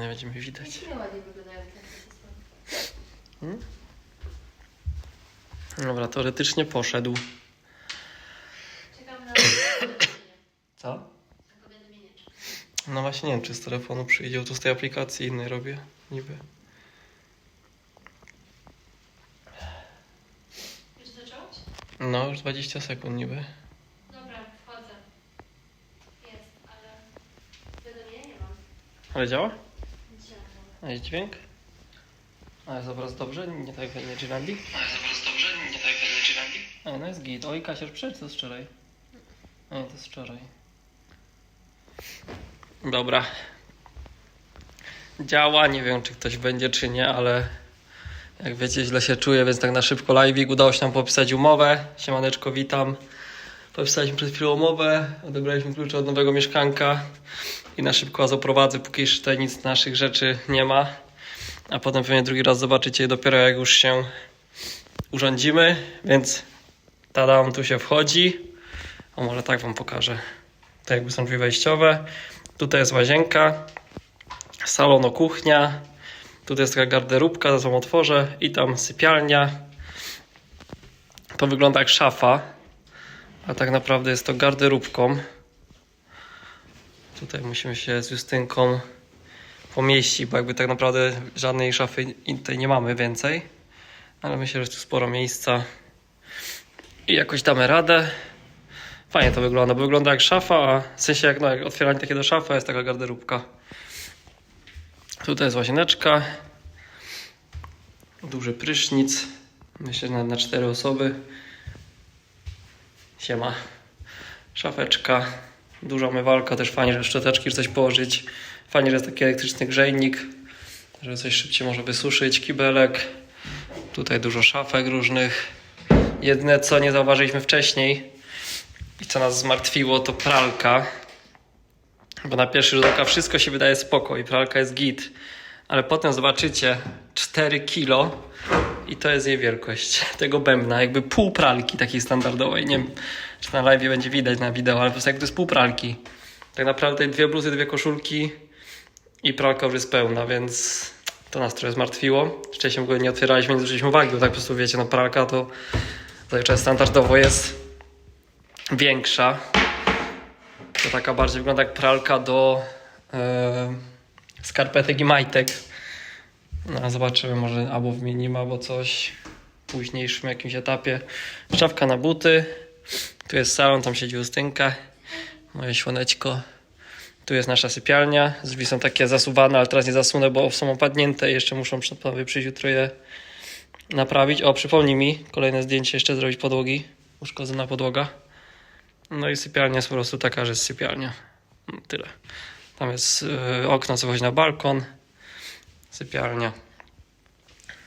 nie będziemy widać. Nie ładnie wyglądają te wszystkie Hmm? Dobra, teoretycznie poszedł. Czekam na Co? No właśnie nie wiem, czy z telefonu przyjdzie, tu z tej aplikacji innej robię, niby. Już zacząłeś? No, już 20 sekund niby. Dobra, wchodzę. Jest, ale powiadomienia nie mam. Ale działa? A jest dźwięk? A jest obraz dobrze? Nie tak jak nie Giraldi? A jest obraz dobrze? Nie tak jak nie Giraldi? A no jest git. Oj, Kasier, przecież to jest wczoraj. A nie, to jest wczoraj. Dobra. Działa, nie wiem czy ktoś będzie czy nie, ale jak wiecie źle się czuję, więc tak na szybko live'ik udało się nam popisać umowę. Siemaneczko, witam. Popisaliśmy przed chwilą umowę, odebraliśmy klucze od nowego mieszkanka i na szybko was oprowadzę, póki jeszcze nic z naszych rzeczy nie ma. A potem pewnie drugi raz zobaczycie dopiero jak już się urządzimy, więc tadam, tu się wchodzi. O, może tak wam pokażę. To jakby są drzwi wejściowe. Tutaj jest łazienka, salon, kuchnia. Tutaj jest taka garderobka, zaraz wam otworzę. I tam sypialnia. To wygląda jak szafa, a tak naprawdę jest to garderóbką. Tutaj musimy się z Justynką pomieścić, bo jakby tak naprawdę żadnej szafy tutaj nie mamy więcej. Ale myślę, że tu sporo miejsca i jakoś damy radę. Fajnie to wygląda, bo wygląda jak szafa, a w sensie jak, no, jak otwieranie takiego szafa jest taka garderóbka. Tutaj jest łazieneczka. Duży prysznic. Myślę, że na, na cztery osoby. Siema. Szafeczka. Duża mywarka, też fajnie, że szczoteczki, że coś położyć. Fajnie, że jest taki elektryczny grzejnik, żeby coś szybciej może wysuszyć. Kibelek. Tutaj dużo szafek różnych. Jedyne, co nie zauważyliśmy wcześniej i co nas zmartwiło, to pralka. Bo na pierwszy rzut oka wszystko się wydaje spoko i pralka jest git. Ale potem zobaczycie 4 kilo i to jest jej wielkość tego bębna. Jakby pół pralki takiej standardowej. Nie wiem, czy na live będzie widać na wideo, ale po prostu jak to jest pół pralki. Tak naprawdę dwie bluzy, dwie koszulki i pralka już jest pełna, więc to nas trochę zmartwiło. Wcześniej w ogóle nie otwieraliśmy, nie zwróciliśmy uwagi, bo tak po prostu wiecie, no pralka to zazwyczaj standardowo jest większa. To taka bardziej wygląda jak pralka do e, skarpetek i majtek. No, zobaczymy, może albo wymienimy, albo coś w późniejszym jakimś etapie. Szafka na buty. Tu jest salon, tam siedzi Justynka. Moje słoneczko. Tu jest nasza sypialnia. Drzwi są takie zasuwane, ale teraz nie zasunę, bo są opadnięte i jeszcze muszą panowie przyjść jutro je naprawić. O, przypomnij mi, kolejne zdjęcie jeszcze zrobić podłogi. Uszkodzona podłoga. No i sypialnia jest po prostu taka, że jest sypialnia. No, Tyle. Tam jest y, okno, co wychodzi na balkon. Sypialnia.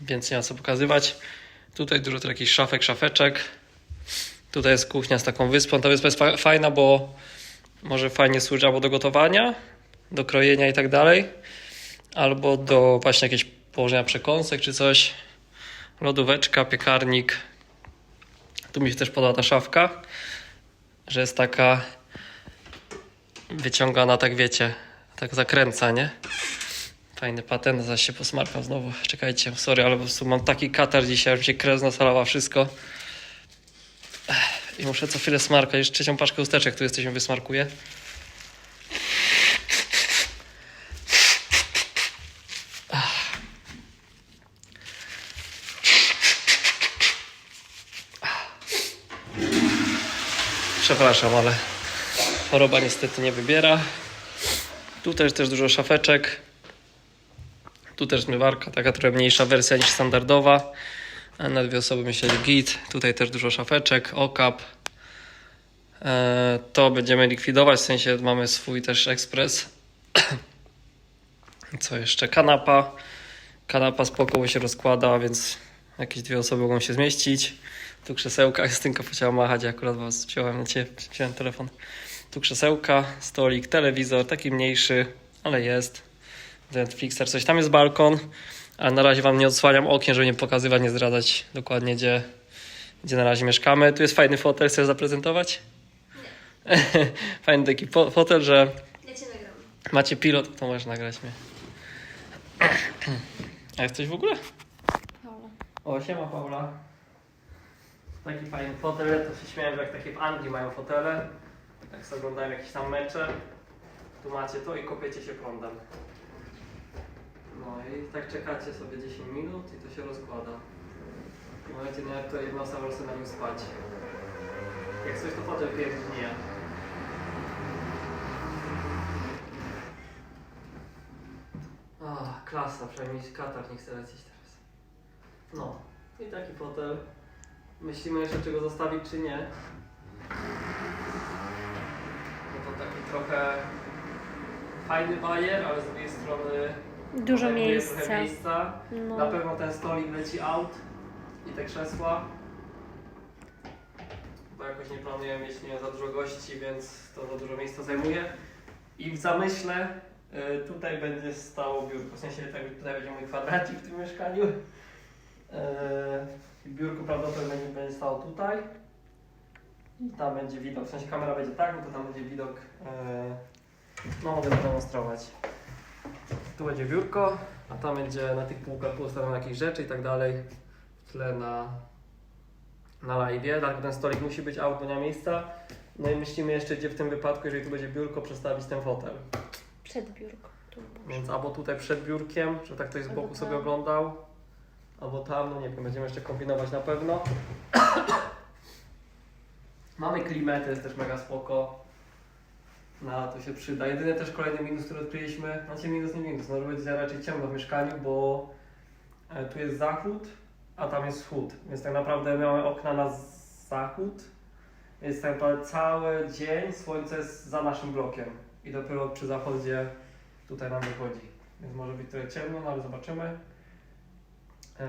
Więc nie ma co pokazywać. Tutaj dużo takich szafek, szafeczek. Tutaj jest kuchnia z taką wyspą. Ta wyspa jest fa- fajna, bo może fajnie służy albo do gotowania, do krojenia i tak dalej, albo do właśnie jakiegoś położenia przekąsek czy coś. Lodóweczka, piekarnik. Tu mi się też podoba ta szafka, że jest taka wyciągana, tak wiecie, tak zakręca, nie? Fajny patent, zaś się posmarkam znowu. Czekajcie, sorry, ale po prostu mam taki katar dzisiaj, że mi się krew nasalała wszystko. I muszę co chwilę smarkać. Jeszcze trzecią paczkę usteczek tu jesteśmy wysmarkuję. Przepraszam, ale choroba niestety nie wybiera. Tu też też dużo szafeczek. Tu też zmywarka, taka trochę mniejsza wersja niż standardowa. A Na dwie osoby myślę, że git. Tutaj też dużo szafeczek, okap. E, To będziemy likwidować, w sensie mamy swój też ekspres. Co jeszcze? Kanapa. Kanapa spoko, się rozkłada, więc jakieś dwie osoby mogą się zmieścić. Tu krzesełka, Justynka chciała machać, ja akurat was wziąłem na ciebie, wziąłem telefon. Tu krzesełka, stolik, telewizor, taki mniejszy, ale jest. Netflixer, coś. Tam jest balkon, ale na razie wam nie odsłaniam okien, żeby nie pokazywać, nie zdradzać dokładnie, gdzie, gdzie na razie mieszkamy. Tu jest fajny fotel, chcesz zaprezentować? Fajny taki po- fotel, że Ja cię nagram. macie pilot, to możesz nagrać mnie. A jesteś w ogóle? Paula. O, siema Paula. Taki fajny fotel, to się śmiałem, że jak takie w Anglii mają fotele, jak sobie oglądają jakieś tam mecze, tu macie to i kopiecie się prądem. No i tak czekacie sobie 10 minut i to się rozkłada. W momencie nie, to jedna osoba może na nim spać. Jak coś to fotel pierwszy nie. Ah, klasa, przynajmniej katar nie chce lecieć teraz. No, i taki fotel. Myślimy jeszcze, czy go zostawić, czy nie. No to taki trochę fajny bajer, ale z drugiej strony Dużo miejsca. Trochę miejsca. No. Na pewno ten stolik leci out i te krzesła. Bo jakoś nie planuję mieć nie za dużo gości, więc to za dużo miejsca zajmuje. I w zamyśle y, tutaj będzie stało biurko. W sensie tak, tutaj będzie mój kwadracik w tym mieszkaniu. Y, biurko prawdopodobnie będzie, będzie stało tutaj. I tam będzie widok, w sensie kamera będzie tak, no to tam będzie widok. y, no mogę zademonstrować. Tu będzie biurko, a tam będzie na tych półkach postawione jakieś rzeczy i tak dalej. W tle na, na live, dlatego ten stolik musi być bo nie ma miejsca. No i myślimy jeszcze, gdzie w tym wypadku, jeżeli tu będzie biurko, przestawić ten fotel. Przed biurko. Tu może. Więc albo tutaj przed biurkiem, żeby tak ktoś z Albo boku sobie tam. oglądał, albo tam, no nie wiem, będziemy jeszcze kombinować na pewno. Mamy klimę, to jest też mega spoko. Na to się przyda. Jedyny też kolejny minus, który odkryliśmy, znaczy minus nie minus, no że będzie raczej ciemno w mieszkaniu, bo e, tu jest zachód, a tam jest wschód. Więc tak naprawdę my mamy okna na zachód, więc tak naprawdę cały dzień słońce jest za naszym blokiem. I dopiero przy zachodzie tutaj nam wychodzi. Więc może być trochę ciemno, no ale zobaczymy. Eee,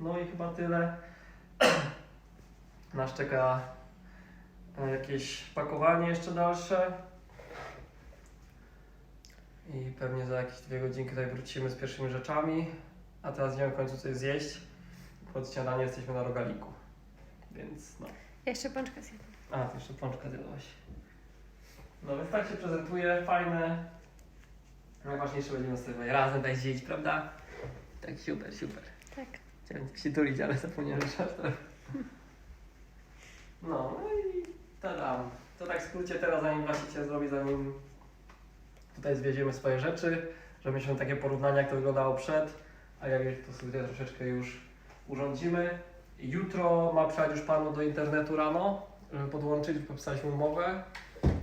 no i chyba tyle. Nas czeka jakieś pakowanie jeszcze dalsze. I pewnie za jakieś dwie godzinki tutaj wrócimy z pierwszymi rzeczami. A teraz idziemy w końcu coś zjeść. Pod śniadanie jesteśmy na rogaliku. Więc no. Ja jeszcze pączka zjadłam. A, ty jeszcze pączka zjadłaś. No więc tak się prezentuje, fajne. Najważniejsze będziemy sobie razem tak zjeść, prawda? Tak, super, super. Tak. Chciałem się tulić, ale zapomniałem, aż tak. No, no i tadam. To tak w skrócie teraz, zanim właściciel zrobi, zanim tutaj zwieziemy swoje rzeczy, żeby mieliśmy takie porównania, jak to wyglądało przed, a jak to sobie troszeczkę już urządzimy. Jutro ma przyjechać już panu do internetu rano, żeby podłączyć, podpisaliśmy umowę,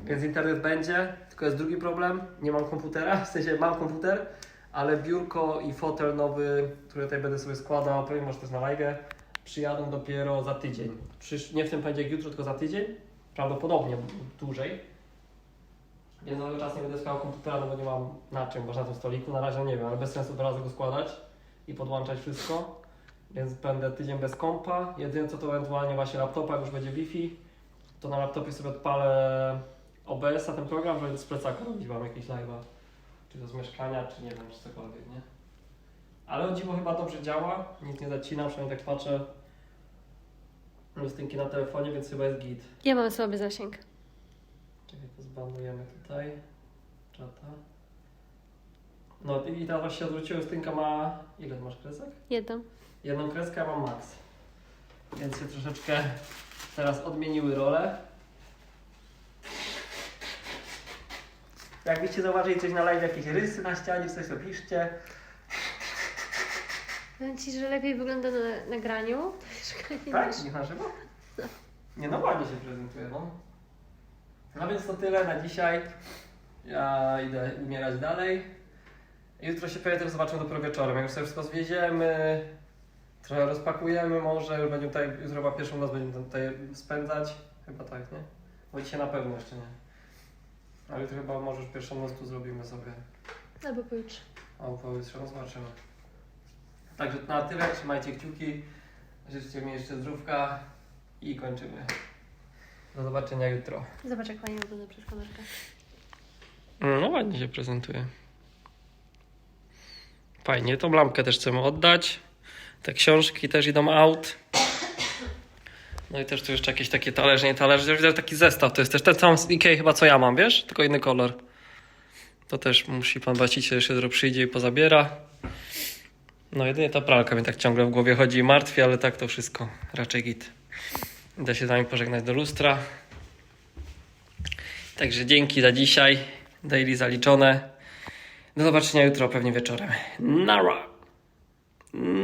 więc internet będzie, tylko jest drugi problem, nie mam komputera, w sensie mam komputer, ale biurko i fotel nowy, który tutaj będę sobie składał, pewnie może też na live, przyjadą dopiero za tydzień. Przysz, nie w tym poniedziałek jutro, tylko za tydzień, prawdopodobnie dłużej. Więc cały czas nie będę składał komputera, no bo nie mam na czym, bo na tym stoliku, na razie nie wiem, ale bez sensu od razu go składać i podłączać wszystko. Więc będę tydzień bez kompa. Jedyne co to ewentualnie właśnie laptopa, jak już będzie Wi-Fi, to na laptopie sobie odpalę OBS-a ten program, żeby z plecaka robić wam jakieś live'a. Czy to z mieszkania, czy nie wiem, czy cokolwiek, nie? Ale o dziwo chyba dobrze działa, nic nie zacina, przynajmniej tak patrzę. Lustynki na telefonie, więc chyba jest git. Ja mam słaby zasięg. Czekaj, to zbanujemy tutaj. Czata. No i teraz właśnie odwróciłem, Lustynka ma... Ile masz kresek? Jedną. Jedną kreskę, a mam max. Więc się troszeczkę teraz odmieniły role. Jakbyście zauważyli coś na live, jakieś rysy na ścianie, coś to piszcie. Powiem Ci, że lepiej wygląda na nagraniu. Tak? niż- Nie na żywo? Nie no, ładnie się prezentuje, no. No więc to tyle na dzisiaj. Ja idę umierać dalej. Jutro się pewnie zobaczymy dopiero wieczorem. Jak już sobie wszystko zwieziemy, trochę rozpakujemy może, już będziemy tutaj, jutro chyba pierwszą noc będziemy tutaj spędzać. Chyba tak, nie? Bo dzisiaj na pewno jeszcze nie. Ale jutro chyba może już pierwszą noc tu zrobimy sobie. Albo pojutrze. A pojutrze no zobaczymy. Także na tyle, trzymajcie kciuki. Życzcie mi jeszcze zdrówka i kończymy. Do zobaczenia jutro. Zobacz, jak fajnie wygląda przez kamerkę. No ładnie się prezentuje. Fajnie, tą lampkę też chcemy oddać. Te książki też idą out. No i też tu jeszcze jakieś takie talerze, nie talerze. Widać taki zestaw, to jest też ten sam z Ikei chyba co ja mam, wiesz? Tylko inny kolor. To też musi pan właściciel jeszcze jutro przyjdzie i pozabiera. No jedynie ta pralka mnie tak ciągle w głowie chodzi i martwi, ale tak to wszystko raczej git. Idę się z wami pożegnać do lustra. Także dzięki za dzisiaj. Daily zaliczone. Do zobaczenia jutro, pewnie wieczorem. Nara!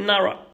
Nara!